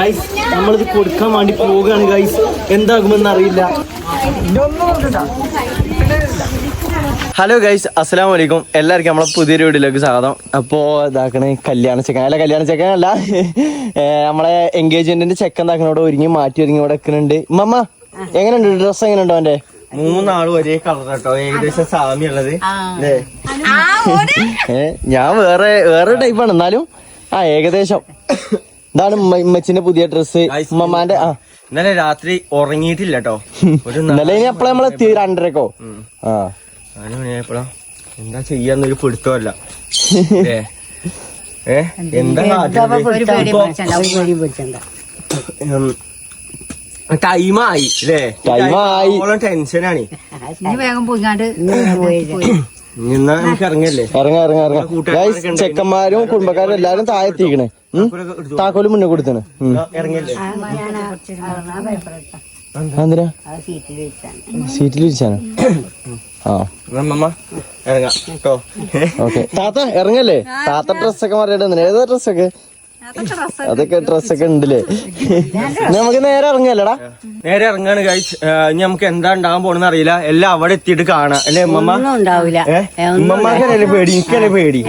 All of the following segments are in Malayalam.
ഗൈസ് നമ്മളിത് കൊടുക്കാൻ വേണ്ടി പോവുകയാണ് ഗൈസ് എന്താകുമെന്ന് അറിയില്ല. ഹലോ ഗൈസ് അസ്സലാം വലൈക്കും എല്ലാവർക്കും നമ്മളെ പുതിയൊരു വീഡിയോയിലേക്ക് സ്വാഗതം. അപ്പോൾ ഇതാക്കണേ കല്യാണ ചെക്കൻ. അല്ല കല്യാണ ചെക്കൻ അല്ല. നമ്മളെ എൻഗേജ്മെന്റിന്റെ ചെക്കൻ ഇതാക്കണ ഇവിടെ ഒരുങ്ങി മാറ്റി ഒരുങ്ങി ഇവിടെ വെക്കുന്നുണ്ട് മമ്മ എങ്ങനെയുണ്ട്? ഡ്രസ് എങ്ങനെയുണ്ടോ അവന്റെ മൂന്നാളും ഒരേ കളർ കേട്ടോ ഏകദേശം സാമ്യുള്ളത് ഞാൻ വേറെ വേറെ ടൈപ്പാണ് എന്നാലും ആ ഏകദേശം. ഇതാണ് ഉമ്മ- ഉമ്മച്ചിന്റെ പുതിയ ഡ്രസ്സ് ഉമ്മമാന്റെ ആ. ഇന്നലെ രാത്രി ഉറങ്ങിയിട്ടില്ല കേട്ടോ ഒരു ഇന്നലെ ഇനി എപ്പോഴാ നമ്മളെത്തി രണ്ടരക്കോ? ആ. മണിയായപ്പോഴാ എന്താ ചെയ്യാന്നൊരു പിടുത്തമല്ല. ഏ? എന്താ ടൈമായി അല്ലേ ആയി. ടെൻഷനാണ്. വേഗം ഇറങ്ങ ഇറങ്ങ ഇറങ്ങ. കൂട്ടുകാരൊക്കെ ഗൈസ് ചെക്കന്മാരും കുടുംബക്കാരും എല്ലാരും താഴെ എത്തിക്കണേ. താക്കോൽ മുന്നേ കൊടുത്തണ് എന്തിനാ സീറ്റിൽ ഇരിച്ചാണ് ആ ഓക്കെ. താത്ത ഇറങ്ങല്ലേ? താത്ത ഡ്രസ്സൊക്കെ മാറിയിട്ട് ഏതാ ഡ്രസ്സൊക്കെ? അതൊക്കെ ഡ്രസ്സൊക്കെ ഉണ്ടല്ലേ? നമുക്ക് നേരെ ഇറങ്ങല്ലടാ? നേരെ ഇറങ്ങാണ് കഴിച്ച് ഇനി നമുക്ക് എന്താ ഉണ്ടാകാൻ പോണെന്ന് അറിയില്ല. എല്ലാം അവിടെ എത്തിയിട്ട് കാണാം. അല്ലെ ഉണ്ടാവില്ല. ഏ? ഉമ്മമ്മക്കല്ലേ പേടി? എനിക്കല്ലേ പേടി?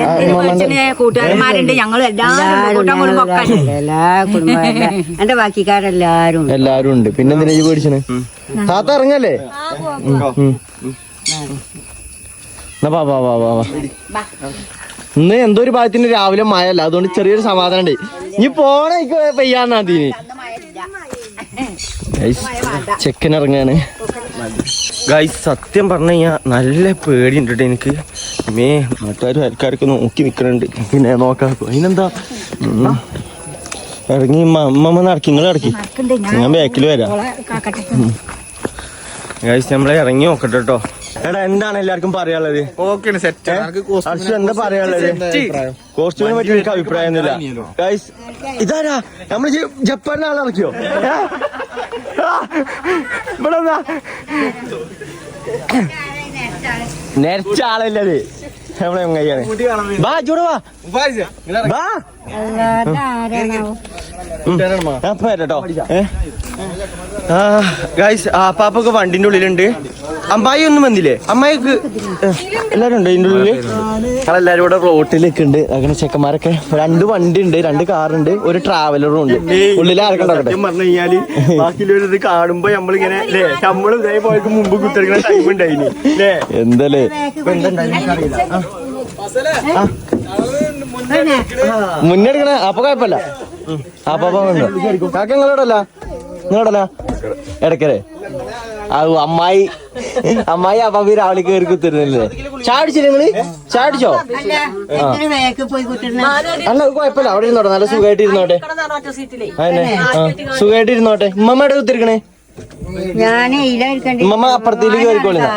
കൂട്ടുകാരന്മാരുണ്ട്. ഞങ്ങൾ. എല്ലാ കുടുംബം എന്റെ ബാക്കിക്കാരെല്ലാരും എല്ലാരും ഉണ്ട്. പിന്നെ എന്തിനാ പേടിച്ചത് താത്ത ഇറങ്ങല്ലേ. എന്നാ വാ വാ വാ. വാ. ഇന്ന് എന്തോ ഒരു ഭാഗത്തിന് രാവിലെ മഴ അല്ല അതുകൊണ്ട് ചെറിയൊരു സമാധാനം ഉണ്ട് ഇനി പോണ പെയ്യാന്നാ തീന് ചെക്കൻ ഇറങ്ങാണ്. ഗൈസ് സത്യം പറഞ്ഞു കഴിഞ്ഞാൽ നല്ല പേടിയുണ്ട് ഉണ്ട് എനിക്ക്. മേ നാട്ടുകാരും ആൾക്കാരൊക്കെ നോക്കി നിൽക്കണുണ്ട് പിന്നെ നോക്കാം. അതിനെന്താ. ഇറങ്ങി അമ്മമ്മ നടക്കി. നിങ്ങൾ ഇറക്കി ഞാൻ ബാക്കിൽ വരാം. ഗൈസ് നമ്മളെ ഇറങ്ങി നോക്കട്ടെ കേട്ടോ എടാ എന്താണ് എല്ലാവർക്കും പറയാനുള്ളത്? അർഷു എന്താ പറയാനുള്ളത്? കോസ്റ്റ്യൂമിനെ പറ്റി എനിക്ക് അഭിപ്രായമൊന്നുമില്ല ഗൈസ് ഇതാരാ? നമ്മൾ ജപ്പാനിലെ ആളിറക്കിയോ ഇവിടെ നെരച്ച ആളല്ലത് നമ്മളെ കയ്യാണ് ബാ ചൂട് വാ ബാ ഞാൻ ട്ടോ. ആ പാപ്പൊക്കെ വണ്ടിന്റെ ഉള്ളിലുണ്ട്. അമ്മായി ഒന്നും വന്നില്ലേ? അമ്മായിക്ക് എല്ലാരും ഉണ്ട് ഇതിന്റെ ഉള്ളിൽ? ഞങ്ങളെല്ലാരും ഇവിടെ റോട്ടിലൊക്കെ ഉണ്ട്. അങ്ങനെ ചെക്കന്മാരൊക്കെ രണ്ട് വണ്ടി ഉണ്ട് രണ്ട് കാറുണ്ട് ഒരു ട്രാവലറും ഉണ്ട്. ഉള്ളിൽ ഉണ്ടാക്കട്ടെ സത്യം പറഞ്ഞു കഴിഞ്ഞാൽ ബാക്കിയുള്ളവർ ഇത് കാണുമ്പോ നമ്മളിങ്ങനെ അല്ലേ നമ്മളും ഇതേപോലെ മുമ്പ് കുത്തിരിക്കുന്ന ടൈം ഉണ്ടായിന് അല്ലേ എന്തല്ലേ? മുന്നെടുക്കണേ അപ്പൊ കുഴപ്പമില്ല. അപ്പൊ. കാക്ക നിങ്ങളോടല്ല? നിങ്ങളോടല്ല ഇടക്കരെ അത് അമ്മായി. അമ്മായി അപ്പാപ്പി രാവിലെ കയറി കുത്തിരുന്നില്ലേ? ചാടിച്ചില്ല നിങ്ങൾ? ചാടിച്ചോ? അല്ല കുഴപ്പമില്ല. അവിടെ ഇരുന്നോട്ടെ. നല്ല സുഖമായിട്ട് ഇരുന്നോട്ടെ സുഖമായിട്ട് ഇരുന്നോട്ടെ ഉമ്മമ്മയുടെ കുത്തിരിക്കണേ? ഞാൻ ഇല്ലായിരിക്കണ്ടി ഉമ്മമ്മ അപ്പുറത്തേക്ക് കയറിക്കോളി. എന്നാ.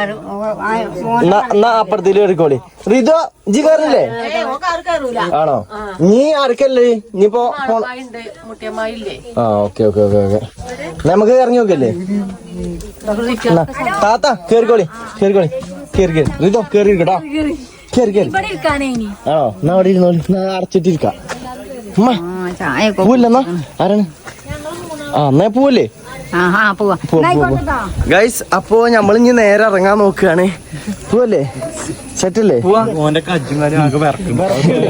എന്നാ എന്നാ അപ്പുറത്തേക്ക് കയറിക്കോളി. റിതോ ജി കയറില്ലേ? ആണോ? നീ ആർക്കല്ലേ? ഇനിയിപ്പോ ആ ഓക്കെ ഓക്കെ ഓക്കെ ഓക്കെ. നമുക്ക് ഇറങ്ങി നോക്കല്ലേ താത്ത കേറിക്കോളി കേറിക്കോളി കേറി കേറി റിതോ കേറി ഇരിക്കട്ടോ കേറി കേറി ആണോ? എന്നാ അവിടെ ഇരുന്നോളി അടച്ചിട്ടിരിക്കാം പൂവില്ലെന്നാ? ആരാണ്? ആ എന്നാ പൂവല്ലേ? ഗൈസ് അപ്പോ നമ്മൾ ഇനി നേരെ ഇറങ്ങാൻ നോക്കുകയാണ് പോവല്ലേ? സെറ്റല്ലേ?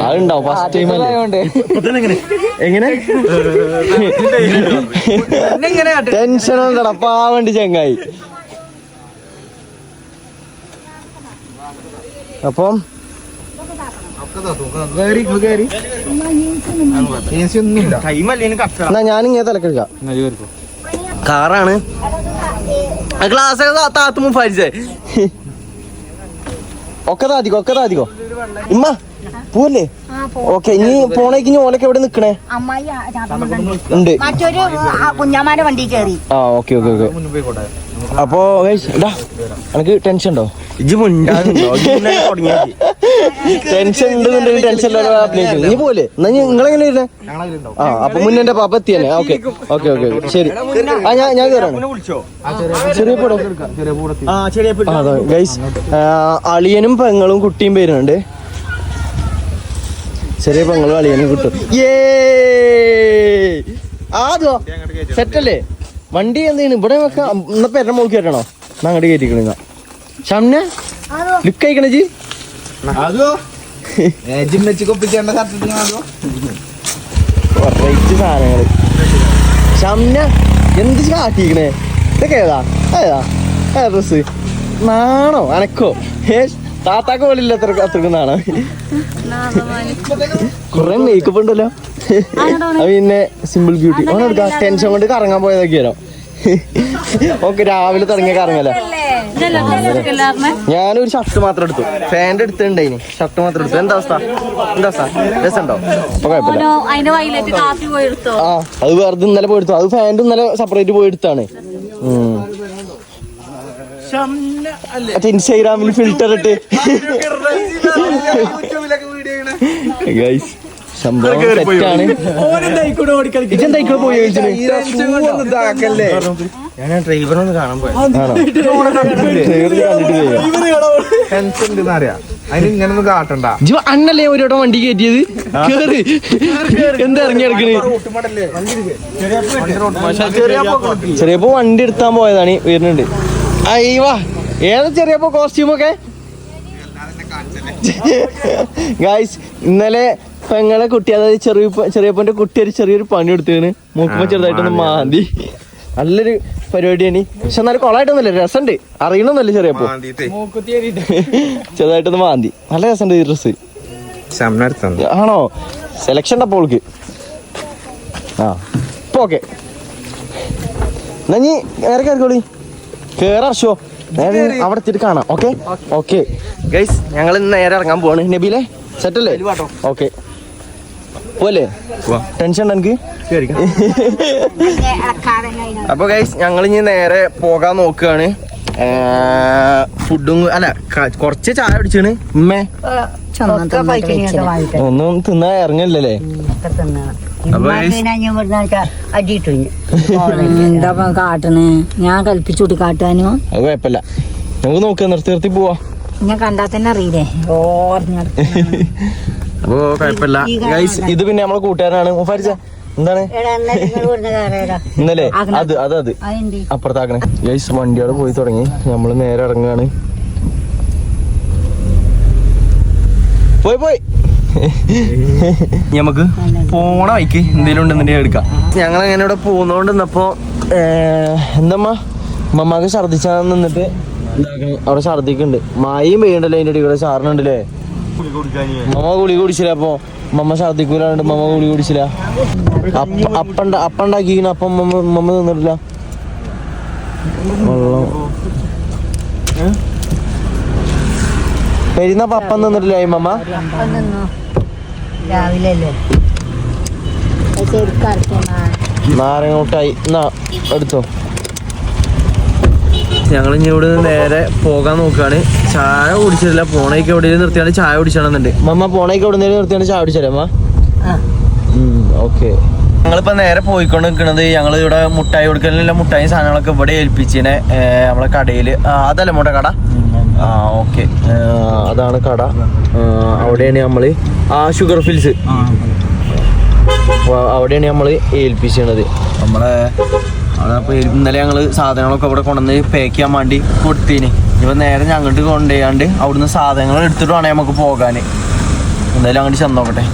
അതുണ്ടാവും ഫസ്റ്റ് ടൈം അല്ലേ? എങ്ങനെ? ടെൻഷൻ ഉണ്ടടാ ചെങ്ങായി ചങ്ങായി. അപ്പം? എന്നാ ഞാനിങ്ങനെ തലക്കെടുക്കാം. കാറാണ്. ക്ലാസ് ഒക്കെ താത്തുമ്പോ പരിചയ ഒക്കെ താതിക്കോ ഒക്കെ താതിക്കോ ഇമ്മ പോവല്ലേ? ഓക്കെ ഇനി പോണേക്ക് ഇനി ഓലൊക്കെ എവിടെ നിക്കണേ? ഉണ്ട്. മറ്റൊരു കുഞ്ഞാമാന്റെ വണ്ടി കയറി. ആ ഓക്കെ ഓക്കെ ഓക്കെ. അപ്പോ എനിക്ക് ടെൻഷൻ ഉണ്ടോ? ഇജ് ടെൻഷൻ ഉണ്ട് ടെൻഷൻ നീ പോലെ എന്നാ നിങ്ങളെങ്ങനെ ഇരുന്നേ? ആ അപ്പൊ മുന്നേ പാപ്പ എത്തിയന്നെ ഓക്കെ ഓക്കെ ഓക്കെ ശരി. ആ ഞാൻ ഞാൻ കയറാണ് വിളിച്ചോ? ചെറിയ പടം ആ ചെറിയ ആ, അതെ ഗൈസ് അളിയനും പെങ്ങളും കുട്ടിയും വരുന്നുണ്ട്. ചെറിയ പെങ്ങളും അളിയനും കുട്ടും. ഏ ആദോ സെറ്റല്ലേ വണ്ടി എന്തെയാണ് ഇവിടെ വെക്കാം. ഇന്ന പെര നോക്കി വരണോ? എന്നാ അങ്ങോട്ട് കയറ്റിക്കണ ഷംന? ലുക്ക് അയക്കണ ജി. അതോ ജിമ്മച്ച് അതോ? കുറച്ച് സാധനങ്ങൾ. ഷംന എന്ത് കാട്ടിക്കണേ? ഇതൊക്കെ ഏതാ? ഏതാ? ഏതാ ഡ്രസ് നാണോ? അനക്കോ? ഏ താത്താക്ക് പോലില്ല അത്ര അത്രയ്ക്ക് നാണോ? കൊറേ മേക്കപ്പ് ഉണ്ടല്ലോ. പിന്നെ സിമ്പിൾ ബ്യൂട്ടി ഓനെ എടുക്കാം ടെൻഷൻ കൊണ്ട് കറങ്ങാൻ പോയതൊക്കെയാണോ? ഓക്കെ രാവിലെ തുടങ്ങിയ കറങ്ങല്ല? ഞാനൊരു ഷർട്ട് മാത്രം എടുത്തു. ഫാന്റെ എടുത്തിട്ടുണ്ടായിന്. ഷർട്ട് മാത്രം എടുത്തു. എന്താ അവസ്ഥ? എന്താ അവസ്ഥ? രസമുണ്ടോ? അപ്പൊ കുഴപ്പമില്ല. അതിന്റെ വയലറ്റ് കാപ്പി പോയി എടുത്തോ? ആ അത് വെറുതെ ഇന്നലെ പോയി എടുത്തു. അത് ഫാന്റെ ഇന്നലെ സെപ്പറേറ്റ് പോയി എടുത്താണ്. ഉം. മറ്റേ ഇൻസ്റ്റാഗ്രാമിൽ ഫിൽറ്റർ ഇട്ട്. ഗൈസ് സംഭവം തെറ്റാണ്. ഇതെന്തായിക്കൂടെ പോയി ഞാൻ ഡ്രൈവറൊന്ന് കാണാൻ കാട്ടണ്ട. ജിവ അണ്ണല്ലേ ഒരു വട്ടം വണ്ടി കയറ്റിയത്? കേറി. എന്താ ചെറിയപ്പോ വണ്ടി എടുത്താൻ പോയതാണ് വരുന്നുണ്ട്. അയ്യവാ. ഏതാ ചെറിയപ്പോ കോസ്റ്റ്യൂമൊക്കെ ഗായ്സ് ഇന്നലെ പെങ്ങളെ കുട്ടി അതായത് ചെറിയ ചെറിയപ്പന്റെ കുട്ടി ഒരു ചെറിയൊരു പണി എടുത്തേന് മൂക്കുമ്പോ ചെറുതായിട്ടൊന്ന് മാന്തി. നല്ലൊരു പരിപാടിയാണ്. പക്ഷെ എന്നാലും കൊളായിട്ടൊന്നുമില്ല രസമുണ്ട്. അറിയണമെന്നല്ല ചെറിയപ്പോ. ചെറുതായിട്ടൊന്ന് മാന്തി. നല്ല രസമുണ്ട് ഈ ഡ്രസ് ആണോ? സെലക്ഷൻ ഓൾക്ക്. ആ ഇപ്പൊ ഓക്കെ. എന്നാ നീ നേരെ കയറിക്കോളി കേറർഷോ നേരെ അവിടെ എത്തിയിട്ട് കാണാം. ഓക്കെ? ഓക്കെ. ഗൈസ് ഞങ്ങൾ ഇന്ന് നേരെ ഇറങ്ങാൻ പോവാണ്. നബിലെ? സെറ്റല്ലേ ഓക്കെ പോലെ? ടെൻഷൻ എനിക്ക് അപ്പൊ ഗൈസ് ഞങ്ങൾ ഇനി നേരെ പോകാൻ നോക്കുകയാണ്. ഫുഡും അല്ല കൊറച്ച് ചായ കുടിച്ചാണ്. ഉമ്മേ. ഒന്നും തിന്നാ. ഇറങ്ങില്ലല്ലേ എന്താ കാട്ടണ്? ഞാൻ കൽപ്പിച്ചുട്ട് കാട്ടാനോ? അത് കുഴപ്പമില്ല. നമുക്ക് നോക്കാം നിർത്തി നിർത്തി പോവാ. ഞാൻ കണ്ടാ തന്നെ അറിയില്ലേ? ഓർമ്മ അപ്പൊ കുഴപ്പമില്ല ഗൈസ് ഇത് പിന്നെ നമ്മളെ കൂട്ടുകാരനാണ്. മുഫാരിച്ച എന്താണ്? ഇന്നലെ? അത് അത് അത്. അപ്പുറത്താക്കണേ ഗൈസ് വണ്ടിയോടെ പോയി തുടങ്ങി. നമ്മൾ നേരെ ഇറങ്ങുകയാണ് പോയി പോയി. നമുക്ക് പോണ വൈക്ക് എന്തെങ്കിലും ഉണ്ടെന്നുണ്ടെങ്കിൽ എടുക്കാം. ഞങ്ങൾ അങ്ങനെ ഇവിടെ പോകുന്നോണ്ട് നിന്നപ്പോ എന്തമ്മ? മമ്മാക്ക് ഛർദിച്ചാന്ന് നിന്നിട്ട്. അവിടെ ഛർദിക്കുന്നുണ്ട് മായും പെയ്യണ്ടല്ലോ അതിന്റെ ഇടയിൽ കൂടെ ചാറിനുണ്ടല്ലേ മമ്മ ഗുളി കുടിച്ചില്ല അപ്പൊ. മമ്മ ഛർദിക്കൂലുണ്ട് മമ്മ ഗുളി കുടിച്ചില്ല. അപ്പ അപ്പണ്ട അപ്പണ്ടാക്കിക്കണ. അപ്പം മമ്മ മമ്മ നിന്നിട്ടില്ല വെള്ളം. പെരുന്നപ്പ അപ്പം നിന്നിട്ടില്ല ഈ മമ്മ രാവിലെ അല്ലേ നാരങ്ങ മുട്ടായി. എന്നാ എടുത്തോ. ഞങ്ങൾ ഇനി ഇവിടെ നിന്ന് നേരെ പോകാൻ നോക്കുകയാണ്. ചായ കുടിച്ചിട്ടില്ല. പോണേക്ക് എവിടെയും നിർത്തിയാണ് ചായ കുടിച്ചണമെന്നുണ്ട് മമ്മ പോണേക്ക് എവിടെ നിന്ന് നിർത്തിയാണ് ചായ കുടിച്ചാലേ അമ്മ ഓക്കെ. ഞങ്ങളിപ്പോ നേരെ പോയിക്കൊണ്ട് നിൽക്കുന്നത് ഞങ്ങൾ ഇവിടെ മുട്ടായി കൊടുക്കലില്ല മുട്ടായി സാധനങ്ങളൊക്കെ ഇവിടെ ഏൽപ്പിച്ചിനെ നമ്മളെ കടയിൽ അതല്ല മുട്ട കട? ആ ഓക്കെ. അതാണ് കട. അവിടെയാണ് നമ്മൾ ആ ഷുഗർ ഫിൽസ് അവിടെയാണ് നമ്മൾ ഏൽപ്പിച്ചത് നമ്മളെ അവിടെ അപ്പോൾ ഇന്നലെ ഞങ്ങൾ സാധനങ്ങളൊക്കെ ഇവിടെ കൊണ്ടുവന്ന് പാക്ക് ചെയ്യാൻ വേണ്ടി കൊടുത്തീന്. ഇപ്പം നേരെ ഞങ്ങോട്ട് കൊണ്ടുപോയാണ്ട് അവിടുന്ന് സാധനങ്ങൾ എടുത്തിട്ട് വേണേ നമുക്ക് പോകാൻ എന്തായാലും അങ്ങോട്ട് ചെന്ന് നോക്കട്ടെ.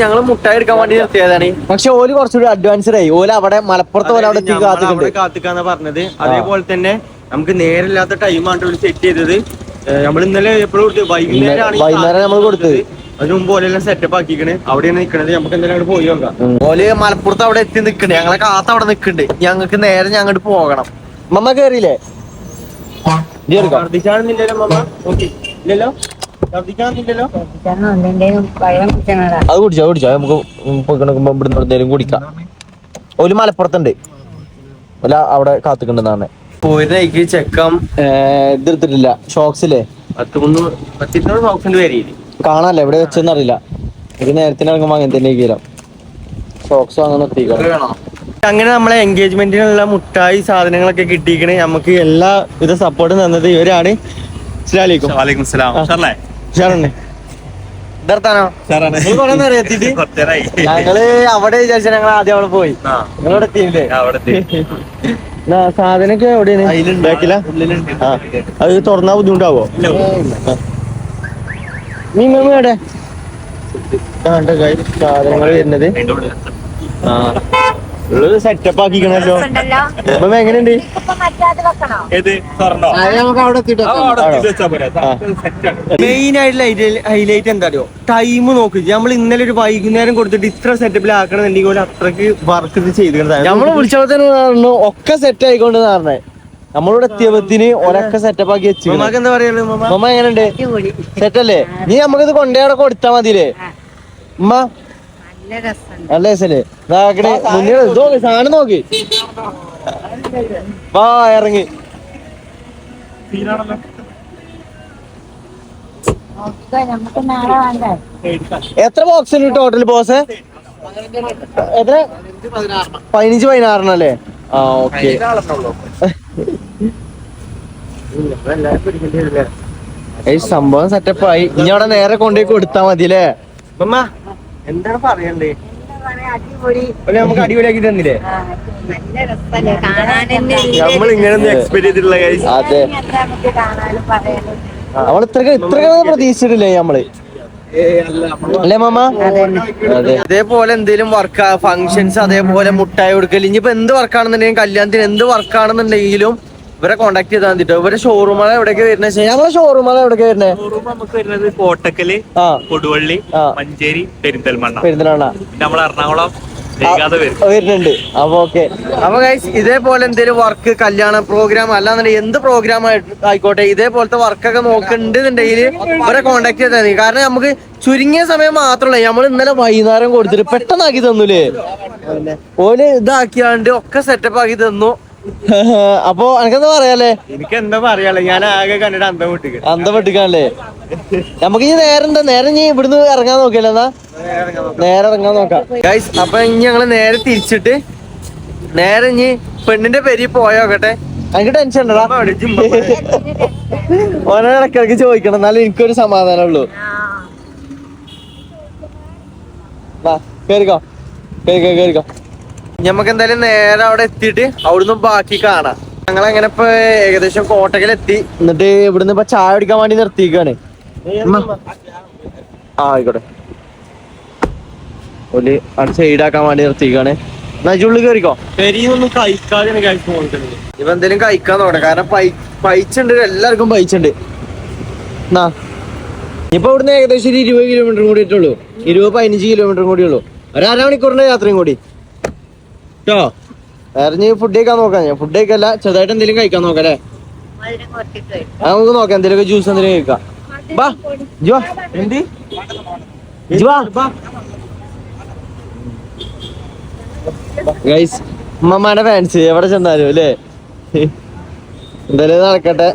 ഞങ്ങൾ മുട്ടായി എടുക്കാൻ വേണ്ടി നിർത്തിയതാണ്. പക്ഷെ ഓൽ കുറച്ചുകൂടി അഡ്വാൻസ്ഡ് ആയി. ഓല അവിടെ മലപ്പുറത്ത് പോലെ അവിടെ എത്തി കാത്തിട്ടുണ്ട് കാത്തിക്കാന്ന് പറഞ്ഞത്. അതേപോലെ തന്നെ നമുക്ക് നേരില്ലാത്ത ടൈമാണ് സെറ്റ് ചെയ്തത്. നമ്മൾ ഇന്നലെ എപ്പോഴും വൈകുന്നേരം വൈകുന്നേരം നമ്മൾ കൊടുത്തത്. അതിന് മുമ്പ് ഓലെല്ലാം സെറ്റപ്പ് ആക്കിക്കണേ. അവിടെയാണ് നിക്കണത്. നമുക്ക് എന്തായാലും അങ്ങോട്ട് പോയി നോക്കാം. ഓൽ മലപ്പുറത്ത് അവിടെ എത്തി നിക്കണ്ട് ഞങ്ങളെ കാത്ത അവിടെ നിക്കണ്ട്. ഞങ്ങൾക്ക് നേരെ ഞങ്ങോട്ട് പോകണം. മമ്മ കേറിയില്ലേ? മമ്മ. ഓക്കെ. ഇല്ലല്ലോ? അത് കുടിച്ചോ കുടിച്ചോ. നമുക്ക് പോയിക്കൊണ്ടിരിക്കുമ്പോ ഇവിടുന്ന് എവിടുന്നേലും കുടിക്കാം. ഒരു മലപ്പുറത്തുണ്ട്. അല്ല അവിടെ കാത്തുക്കണ്ടെന്നാണ് പോയിരുന്നേക്ക് ചെക്കം ഇതെടുത്തിട്ടില്ല ഷോക്സില്ലേ? പത്ത് മൂന്ന് പത്തിരുന്നൂറ് ഷോക്സിന്റെ പേരില്ലേ കാണാല്ലേ. എവിടെ വെച്ചെന്ന് അറിയില്ല. എനിക്ക് നേരത്തിന് ഇറങ്ങുമ്പോ അങ്ങനെ തന്നെ സോക്സ് അങ്ങനെ എത്തിക്കണം അങ്ങനെ നമ്മളെ എൻഗേജ്മെന്റിനുള്ള മുട്ടായി സാധനങ്ങളൊക്കെ കിട്ടിയിക്കണേ നമുക്ക് എല്ലാ വിധ സപ്പോർട്ടും തന്നത് ഇവരാണ്. ഞങ്ങൾ അവിടെ വിചാരിച്ച ഞങ്ങൾ ആദ്യം അവിടെ പോയി. ഞങ്ങളവിടെ എത്തിയില്ലേ? എന്നാ, സാധനൊക്കെ എവിടെയാണ്? ബാക്കില? ആ. അത് തുറന്നാ ബുദ്ധിമുട്ടാവോ? നീ മെമ്മ എവിടെ? ആണ്ട് കയ്യിൽ സാധനങ്ങൾ വരുന്നത്. ഉള്ളത് സെറ്റപ്പ് ആക്കിക്കണല്ലോ. മെമ്മ എങ്ങനെയുണ്ട്? മെയിൻ ആയിട്ടുള്ള ഹൈലൈറ്റ് എന്താ അറിയോ ടൈം നോക്ക്. നമ്മൾ ഇന്നലെ ഒരു വൈകുന്നേരം കൊടുത്തിട്ട് ഇത്ര സെറ്റപ്പിൽ ആക്കണമെന്നുണ്ടെങ്കിൽ എന്നുണ്ടെങ്കിൽ അത്രയ്ക്ക് വർക്ക് ചെയ്തിട്ടുണ്ടായിരുന്നു. ചെയ്തിട്ടുണ്ട് നമ്മൾ വിളിച്ചപ്പോ തന്നെ ഒക്കെ സെറ്റ് ആയിക്കൊണ്ട് പറഞ്ഞേ. നമ്മളിവിടെ എത്തിയപ്പത്തിന് ഒരൊക്കെ സെറ്റപ്പ് ആക്കി വെച്ചു എന്താ പറയാ മമ്മ എങ്ങനെയുണ്ട്? സെറ്റല്ലേ നീ നമുക്കിത് കൊണ്ടേ അവിടെ കൊടുത്താ മതിയില്ലേ? ഉമ്മ? നല്ല രസല്ലേ? ഇതാക്കണേ മുന്നിൽ നോക്ക് സാധനം നോക്കി. വാ ഇറങ്ങി. എത്ര ബോക്സ് ഉണ്ട് ടോട്ടൽ ബോസ് എത്ര? പതിനഞ്ച് പതിനാറിനല്ലേ ആ ഓക്കെ. സംഭവം സെറ്റപ്പ് ആയി ഇനി അവിടെ നേരെ കൊണ്ടുപോയി കൊടുത്താ മതി അല്ലേ മമ്മ എന്താണ് പറയണ്ടേ? അല്ല, നമുക്ക് അടിപൊളിയാക്കി തന്നില്ലേ? നമ്മൾ ഇങ്ങനെ എക്സ്പെക്ട് ചെയ്തിട്ടുള്ള അതെ. നമ്മൾ ഇത്ര പ്രതീക്ഷിച്ചിട്ടില്ലേ നമ്മൾ? അല്ലേ മാമ? അതെ. അതേപോലെ എന്തെങ്കിലും വർക്ക് ഫങ്ഷൻസ് അതേപോലെ മുട്ടായി കൊടുക്കൽ ഇനിയിപ്പോ എന്ത് വർക്കാണെന്നുണ്ടെങ്കിലും കല്യാണത്തിന് എന്ത് വർക്കാണെന്നുണ്ടെങ്കിലും ഇവരെ കോണ്ടാക്ട് ചെയ്താൽ മതിട്ടോ ഇവരെ ഷോറൂമാണ് എവിടേക്ക് വരുന്നത് ഞങ്ങളെ ഷോറൂമാണ് എവിടേക്ക് വരുന്നത് നമുക്ക് വരുന്നത് കോട്ടക്കൽ കൊടുവള്ളി മഞ്ചേരി പെരിന്തൽമണ്ണ. പെരിന്തൽമണ്ണ. നമ്മൾ എറണാകുളം വരുന്നുണ്ട്. അപ്പൊ ഓക്കെ അപ്പൊ ഇതേപോലെ എന്തെങ്കിലും വർക്ക് കല്യാണ പ്രോഗ്രാം അല്ലാന്നുണ്ടെങ്കിൽ എന്ത് പ്രോഗ്രാം ആയിക്കോട്ടെ ഇതേപോലത്തെ വർക്കൊക്കെ നോക്കുന്നുണ്ടെന്നുണ്ടെങ്കിൽ ഇവരെ കോണ്ടാക്ട് ചെയ്താൽ മതി. കാരണം നമുക്ക് ചുരുങ്ങിയ സമയം മാത്രമല്ല നമ്മൾ ഇന്നലെ വൈകുന്നേരം കൊടുത്തിട്ട് പെട്ടെന്നാക്കി തന്നൂലേ? ഓൽ ഇതാക്കിയാണ്ട് ഒക്കെ സെറ്റപ്പ് ആക്കി തന്നു. അപ്പൊ എനിക്കെന്താ പറയാല്ലേ? എനിക്ക് എന്താ പറയാളെ ഞാൻ ആകെ കണ്ടിട്ട് അന്തം പൊട്ടിക്ക. അന്ത പൊട്ടിക്കാണല്ലേ? നമുക്ക് ഇനി നേരെ എന്താ? നേരെ ഇനി ഇവിടുന്ന് ഇറങ്ങാൻ നോക്കിയല്ലോ എന്നാ? നേരെ ഇറങ്ങാൻ നോക്കാം. ഗൈസ് അപ്പൊ ഇനി ഞങ്ങൾ നേരെ തിരിച്ചിട്ട് നേരെ ഇനി പെണ്ണിന്റെ പെരി പോയോക്കട്ടെ എനിക്ക് ടെൻഷൻ ഉണ്ടടാ? ഓനെ ഇടക്കിടക്ക് ചോദിക്കണം. എന്നാലും എനിക്കൊരു സമാധാനം ഉള്ളൂ വാ കേറിക്കോ. കേറിക്കോ കേറിക്കോ. ഞമ്മക്ക് എന്തായാലും നേരെ അവിടെ എത്തിയിട്ട് അവിടുന്ന് ബാക്കി കാണാം. ഞങ്ങൾ അങ്ങനെ ഇപ്പൊ ഏകദേശം കോട്ടക്കലെത്തി. എന്നിട്ട് ഇവിടുന്ന് ഇപ്പൊ ചായ കുടിക്കാൻ വേണ്ടി നിർത്തിക്കാണ് ആ ആയിക്കോട്ടെ. ഓൽ അവിടെ സൈഡാക്കാൻ വേണ്ടി നിർത്തിക്കാണ് നജുള്ളി കയറിക്കോ പെരിയൊന്നും കഴിക്കാതെ ഇവ എന്തേലും കഴിക്കാൻ നോക്കട്ടെ കാരണം പൈച്ചുണ്ട്. എല്ലാവർക്കും പൈച്ചുണ്ട്. എന്നാ. ഇപ്പൊ ഇവിടുന്ന് ഏകദേശം ഒരു ഇരുപത് കിലോമീറ്റർ കൂടി ഇട്ടുള്ളൂ ഇരുപത് പതിനഞ്ച് കിലോമീറ്റർ കൂടി ഉള്ളൂ. ഒരു അരമണിക്കൂറിന്റെ യാത്രയും കൂടി. കേട്ടോ വേറെ നീ ഫുഡ് കഴിക്കാൻ നോക്കാം. ഞാൻ ഫുഡ് കഴിക്കല്ല. ചെറുതായിട്ട് എന്തെങ്കിലും കഴിക്കാൻ നോക്കാം അല്ലേ? നമുക്ക് നോക്കാം. എന്തെങ്കിലും ജ്യൂസ് എന്തെങ്കിലും കഴിക്കാം. ബാ ജുവാ. എന്ത്? ജുവാ. ഗൈസ് ഉമ്മമാരുടെ ഫാൻസ് എവിടെ ചെന്നാലും അല്ലേ? എന്തായാലും നടക്കട്ടെ.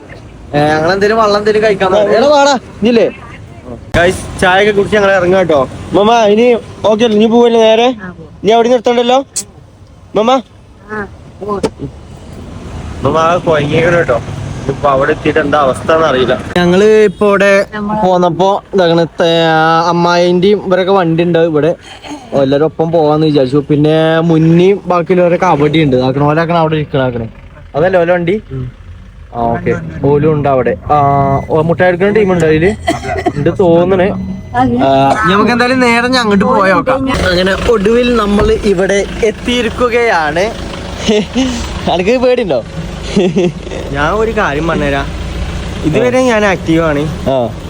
ഞങ്ങൾ എന്തേലും വെള്ളം എന്തേലും കഴിക്കാൻ. വാടാ. ഇല്ലേ ഗൈസ് ചായ ഒക്കെ കുടിച്ച് ഞങ്ങൾ ഇറങ്ങാം കേട്ടോ. മമ്മ ഇനി ഓക്കെ ഇനി പോവല്ലേ നേരെ? ഇനി അവിടെ നിർത്തണ്ടല്ലോ? മമ്മ മമ്മ കൊയങ്ങിക്കണം കേട്ടോ. ഇപ്പൊ അവിടെ എത്തിയിട്ട് എന്താ അവസ്ഥ അറിയില്ല. ഞങ്ങൾ ഇപ്പൊ ഇവിടെ പോന്നപ്പോ ഇതാകണ അമ്മായിന്റെയും ഇവരൊക്കെ വണ്ടി ഉണ്ട് ഇവിടെ. എല്ലാരും ഒപ്പം പോവാന്ന് വിചാരിച്ചു. പിന്നെ മുന്നേയും ബാക്കിയുള്ളവരൊക്കെ അവിടെ ഉണ്ട് ആക്കണ ഓലാക്കണ അവിടെ ഇരിക്കണാക്കണേ അതല്ലേ ഓല വണ്ടി? ആ ഓക്കെ. ഓലും ഉണ്ട് അവിടെ. ആ ഓ, മുട്ടായി എടുക്കുന്ന ടീം ഉണ്ട് അതിൽ. ഉണ്ട് തോന്നണേ. നമുക്ക് എന്തായാലും നേരെ ഞാൻ അങ്ങോട്ട് പോയോക്കാം അങ്ങനെ ഒടുവിൽ നമ്മൾ ഇവിടെ എത്തിയിരിക്കുകയാണ്. അനക്ക് പേടിണ്ടോ ഞാൻ ഒരു കാര്യം പറഞ്ഞുതരാം. ഇതുവരെ ഞാൻ ആക്റ്റീവ് ആണ്.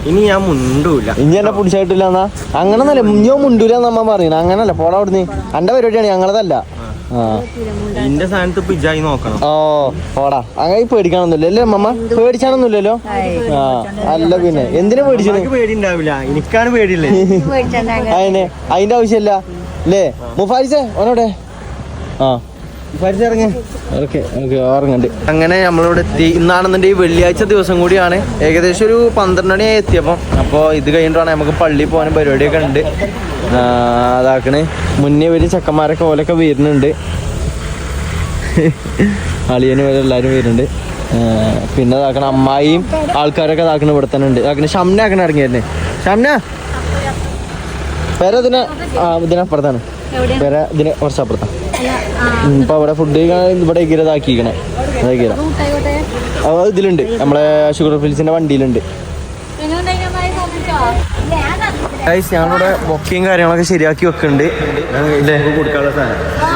ഇനി ഞാൻ മുണ്ടൂല. ഇനി എന്നെ പിടിച്ചായിട്ടില്ല എന്നാ? അങ്ങനൊന്നല്ല ഞാൻ മുണ്ടൂല എന്നമ്മ പറയണ അങ്ങനല്ല പോടാ അവിടുന്ന്. എന്റെ പരിപാടിയാണ് ഞങ്ങളതല്ല. എന്റെ സ്ഥാനത്ത് ഇപ്പൊ ഇജായി നോക്കണം. ഓ ഓടാ. അങ്ങനെ പേടിക്കാനൊന്നുമില്ല അല്ലേ അമ്മ പേടിച്ചാനൊന്നുമില്ലല്ലോ? ആ അല്ല പിന്നെ. എന്തിനാ പേടിച്ചത്? എനിക്ക് പേടി ഉണ്ടാവില്ല എനിക്കാണ് പേടിയില്ലേ അതിന് അതിന്റെ ആവശ്യമില്ല. അല്ലേ മുഫാരിസേ ഓനോടെ? ആ. അങ്ങനെ നമ്മളിവിടെ എത്തി. ഇന്നാണെന്നുണ്ടെങ്കിൽ വെള്ളിയാഴ്ച ദിവസം കൂടിയാണ്. ഏകദേശം ഒരു പന്ത്രണ്ട് മണിയായി എത്തിയപ്പം. അപ്പോൾ ഇത് കഴിഞ്ഞിട്ടാണ് നമുക്ക് പള്ളി പോകാനും പരിപാടിയൊക്കെ ഉണ്ട്. അതാക്കണേ. മുന്നേ വലിയ ചെക്കന്മാരൊക്കെ ഓലൊക്കെ വരുന്നുണ്ട്. അളിയന് വരെ എല്ലാവരും വരുന്നുണ്ട്. പിന്നെ അതാക്കണ അമ്മായിയും ആൾക്കാരൊക്കെ അതാക്കണ ഇവിടെ തന്നെ ഉണ്ട്. അതാക്കണ ഷംന ആക്കണ ഇറങ്ങിയായിരുന്നേ ഷംന! വേറെ ഇതിനെ ആ ഇതിനപ്പുറത്താണ്. പേരെ ഇതിന് കുറച്ച് അപ്പുറത്താണ് ഇപ്പൊ അവിടെ ഫുഡ് ഇവിടെ ഗിരതാക്കിക്കണേ അതെ ഇതിലുണ്ട്. നമ്മളെ ഷുഗർ ഫിൽസിന്റെ വണ്ടിയിലുണ്ട്. ഞാനിവിടെ ബൊക്കയും കാര്യങ്ങളൊക്കെ ശരിയാക്കി വെക്കുന്നുണ്ട് കൊടുക്കാനുള്ള സാധനം